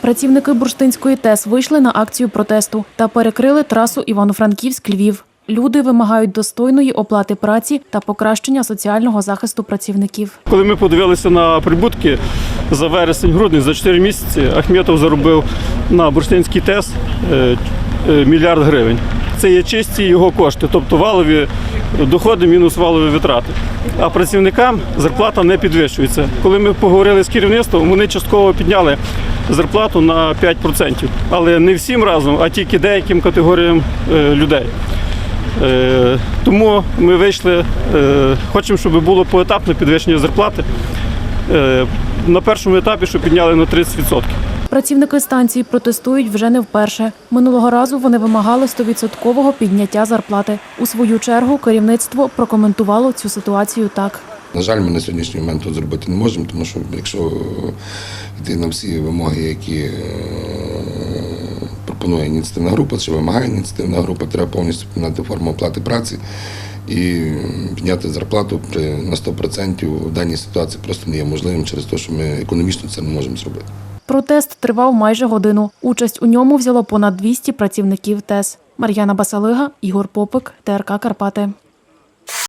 Працівники бурштинської ТЕС вийшли на акцію протесту та перекрили трасу Івано-Франківськ-Львів. Люди вимагають достойної оплати праці та покращення соціального захисту працівників. Коли ми подивилися на прибутки за вересень-грудень, за 4 місяці Ахметов заробив на бурштинський ТЕС е, е, мільярд гривень. Це є чисті його кошти, тобто валові доходи мінус валові витрати. А працівникам зарплата не підвищується. Коли ми поговорили з керівництвом, вони частково підняли зарплату на 5%. Але не всім разом, а тільки деяким категоріям е, людей. Е, Тому ми вийшли, е, хочемо, щоб було поетапне підвищення зарплати. На першому етапі, щоб підняли на 30%. Працівники станції протестують вже не вперше. Минулого разу вони вимагали 100% підняття зарплати. У свою чергу керівництво прокоментувало цю ситуацію так. На жаль, ми на сьогоднішній момент тут зробити не можемо, тому що якщо йти на всі вимоги, які е, пропонує ініціативна група, чи вимагає ініціативна група, треба повністю поміняти форму оплати праці і підняти зарплату при на 100% в даній ситуації просто не є можливим через те, що ми економічно це не можемо зробити. Протест тривав майже годину. Участь у ньому взяло понад 200 працівників ТЕС. Мар'яна Басалига, Ігор Попик, ТРК Карпати.